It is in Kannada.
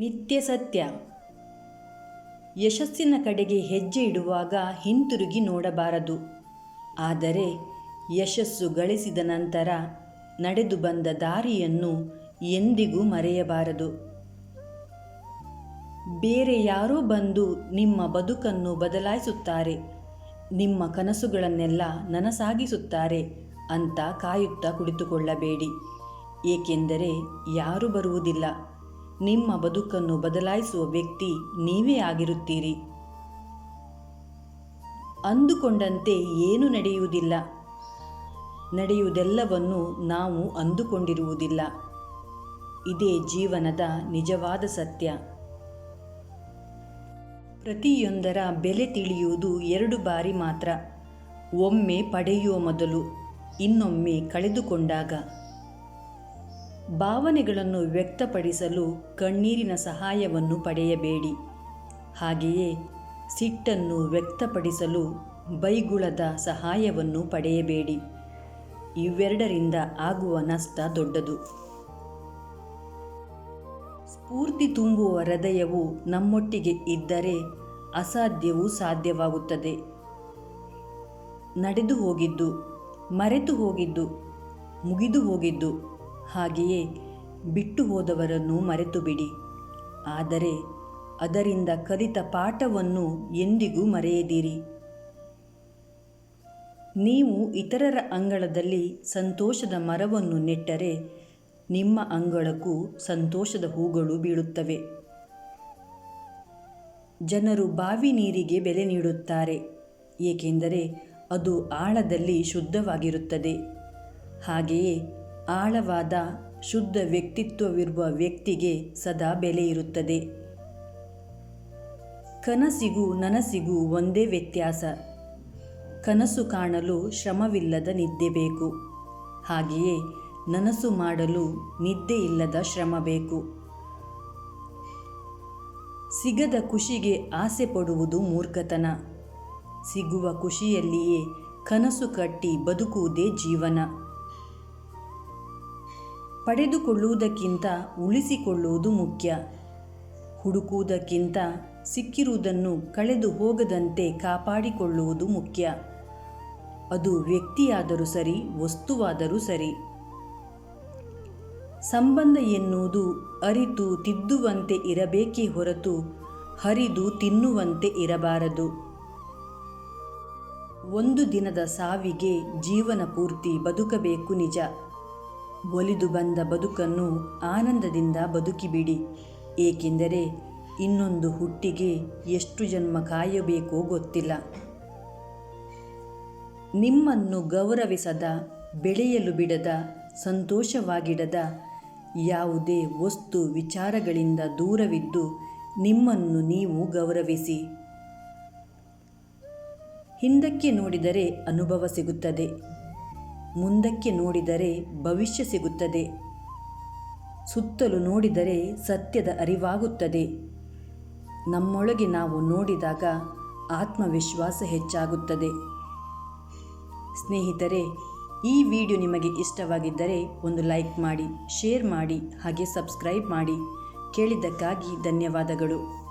ನಿತ್ಯ ಸತ್ಯ. ಯಶಸ್ಸಿನ ಕಡೆಗೆ ಹೆಜ್ಜೆ ಇಡುವಾಗ ಹಿಂತಿರುಗಿ ನೋಡಬಾರದು. ಆದರೆ ಯಶಸ್ಸು ಗಳಿಸಿದ ನಂತರ ನಡೆದು ಬಂದ ದಾರಿಯನ್ನು ಎಂದಿಗೂ ಮರೆಯಬಾರದು. ಬೇರೆ ಯಾರೋ ಬಂದು ನಿಮ್ಮ ಬದುಕನ್ನು ಬದಲಾಯಿಸುತ್ತಾರೆ. ನಿಮ್ಮ ಕನಸುಗಳನ್ನೆಲ್ಲ ನನಸಾಗಿಸುತ್ತಾರೆ ಅಂತ ಕಾಯುತ್ತಾ ಕುಳಿತುಕೊಳ್ಳಬೇಡಿ. ಏಕೆಂದರೆ ಯಾರೂ ಬರುವುದಿಲ್ಲ. ನಿಮ್ಮ ಬದುಕನ್ನು ಬದಲಾಯಿಸುವ ವ್ಯಕ್ತಿ ನೀವೇ ಆಗಿರುತ್ತೀರಿ. ಅಂದುಕೊಂಡಂತೆ ಏನು ನಡೆಯುವುದಿಲ್ಲ. ನಡೆಯುವುದೆಲ್ಲವನ್ನು ನಾವು ಅಂದುಕೊಂಡಿರುವುದಿಲ್ಲ. ಇದೇ ಜೀವನದ ನಿಜವಾದ ಸತ್ಯ. ಪ್ರತಿಯೊಂದರ ಬೆಲೆ ತಿಳಿಯುವುದು ಎರಡು ಬಾರಿ ಮಾತ್ರ. ಒಮ್ಮೆ ಪಡೆಯುವ ಮೊದಲು, ಇನ್ನೊಮ್ಮೆ ಕಳೆದುಕೊಂಡಾಗ. ಭಾವನೆಗಳನ್ನು ವ್ಯಕ್ತಪಡಿಸಲು ಕಣ್ಣೀರಿನ ಸಹಾಯವನ್ನು ಪಡೆಯಬೇಡಿ. ಹಾಗೆಯೇ ಸಿಟ್ಟನ್ನು ವ್ಯಕ್ತಪಡಿಸಲು ಬೈಗುಳದ ಸಹಾಯವನ್ನು ಪಡೆಯಬೇಡಿ. ಇವೆರಡರಿಂದ ಆಗುವ ನಷ್ಟ ದೊಡ್ಡದು. ಸ್ಫೂರ್ತಿ ತುಂಬುವ ಹೃದಯವು ನಮ್ಮೊಟ್ಟಿಗೆ ಇದ್ದರೆ ಅಸಾಧ್ಯವೂ ಸಾಧ್ಯವಾಗುತ್ತದೆ. ನಡೆದು ಹೋಗಿದ್ದು, ಮರೆತು ಹೋಗಿದ್ದು, ಮುಗಿದು ಹೋಗಿದ್ದು ಹಾಗೆಯೇ ಬಿಟ್ಟು ಹೋದವರನ್ನು ಮರೆತು ಬಿಡಿ ಆದರೆ ಅದರಿಂದ ಕಲಿತ ಪಾಠವನ್ನು ಎಂದಿಗೂ ಮರೆಯದಿರಿ. ನೀವು ಇತರರ ಅಂಗಳದಲ್ಲಿ ಸಂತೋಷದ ಮರವನ್ನು ನೆಟ್ಟರೆ ನಿಮ್ಮ ಅಂಗಳಕ್ಕೂ ಸಂತೋಷದ ಹೂಗಳು ಬೀಳುತ್ತವೆ. ಜನರು ಬಾವಿ ನೀರಿಗೆ ಬೆಲೆ ನೀಡುತ್ತಾರೆ, ಏಕೆಂದರೆ ಅದು ಆಳದಲ್ಲಿ ಶುದ್ಧವಾಗಿರುತ್ತದೆ. ಹಾಗೆಯೇ ಆಳವಾದ, ಶುದ್ಧ ವ್ಯಕ್ತಿತ್ವವಿರುವ ವ್ಯಕ್ತಿಗೆ ಸದಾ ಬೆಲೆ ಇರುತ್ತದೆ. ಕನಸಿಗೂ ನನಸಿಗೂ ಒಂದೇ ವ್ಯತ್ಯಾಸ. ಕನಸು ಕಾಣಲು ಶ್ರಮವಿಲ್ಲದ ನಿದ್ದೆ ಬೇಕು. ಹಾಗೆಯೇ ನನಸು ಮಾಡಲು ನಿದ್ದೆ ಇಲ್ಲದ ಶ್ರಮ ಬೇಕು. ಸಿಗದ ಖುಷಿಗೆ ಆಸೆ ಪಡುವುದು ಮೂರ್ಖತನ. ಸಿಗುವ ಖುಷಿಯಲ್ಲಿಯೇ ಕನಸು ಕಟ್ಟಿ ಬದುಕುವುದೇ ಜೀವನ. ಪಡೆದುಕೊಳ್ಳುವುದಕ್ಕಿಂತ ಉಳಿಸಿಕೊಳ್ಳುವುದು ಮುಖ್ಯ. ಹುಡುಕುವುದಕ್ಕಿಂತ ಸಿಕ್ಕಿರುವುದನ್ನು ಕಳೆದು ಹೋಗದಂತೆ ಕಾಪಾಡಿಕೊಳ್ಳುವುದು ಮುಖ್ಯ. ಅದು ವ್ಯಕ್ತಿಯಾದರೂ ಸರಿ, ವಸ್ತುವಾದರೂ ಸರಿ. ಸಂಬಂಧ ಎನ್ನುವುದು ಅರಿತು ತಿದ್ದುವಂತೆ ಇರಬೇಕೇ ಹೊರತು ಹರಿದು ತಿನ್ನುವಂತೆ ಇರಬಾರದು. ಒಂದು ದಿನದ ಸಾವಿಗೆ ಜೀವನ ಪೂರ್ತಿ ಬದುಕಬೇಕು ನಿಜ. ಒಲಿದು ಬಂದ ಬದುಕನ್ನು ಆನಂದದಿಂದ ಬದುಕಿಬಿಡಿ. ಏಕೆಂದರೆ ಇನ್ನೊಂದು ಹುಟ್ಟಿಗೆ ಎಷ್ಟು ಜನ್ಮ ಕಾಯಬೇಕೋ ಗೊತ್ತಿಲ್ಲ. ನಿಮ್ಮನ್ನು ಗೌರವಿಸದ, ಬೆಳೆಯಲು ಬಿಡದ, ಸಂತೋಷವಾಗಿಡದ ಯಾವುದೇ ವಸ್ತು ವಿಚಾರಗಳಿಂದ ದೂರವಿದ್ದು ನಿಮ್ಮನ್ನು ನೀವು ಗೌರವಿಸಿ. ಹಿಂದಕ್ಕೆ ನೋಡಿದರೆ ಅನುಭವ ಸಿಗುತ್ತದೆ. ಮುಂದಕ್ಕೆ ನೋಡಿದರೆ ಭವಿಷ್ಯ ಸಿಗುತ್ತದೆ. ಸುತ್ತಲೂ ನೋಡಿದರೆ ಸತ್ಯದ ಅರಿವಾಗುತ್ತದೆ. ನಮ್ಮೊಳಗೆ ನಾವು ನೋಡಿದಾಗ ಆತ್ಮವಿಶ್ವಾಸ ಹೆಚ್ಚಾಗುತ್ತದೆ. ಸ್ನೇಹಿತರೆ, ಈ ವಿಡಿಯೋ ನಿಮಗೆ ಇಷ್ಟವಾಗಿದ್ದರೆ ಒಂದು ಲೈಕ್ ಮಾಡಿ, ಶೇರ್ ಮಾಡಿ, ಹಾಗೆ ಸಬ್ಸ್ಕ್ರೈಬ್ ಮಾಡಿ. ಕೇಳಿದ್ದಕ್ಕಾಗಿ ಧನ್ಯವಾದಗಳು.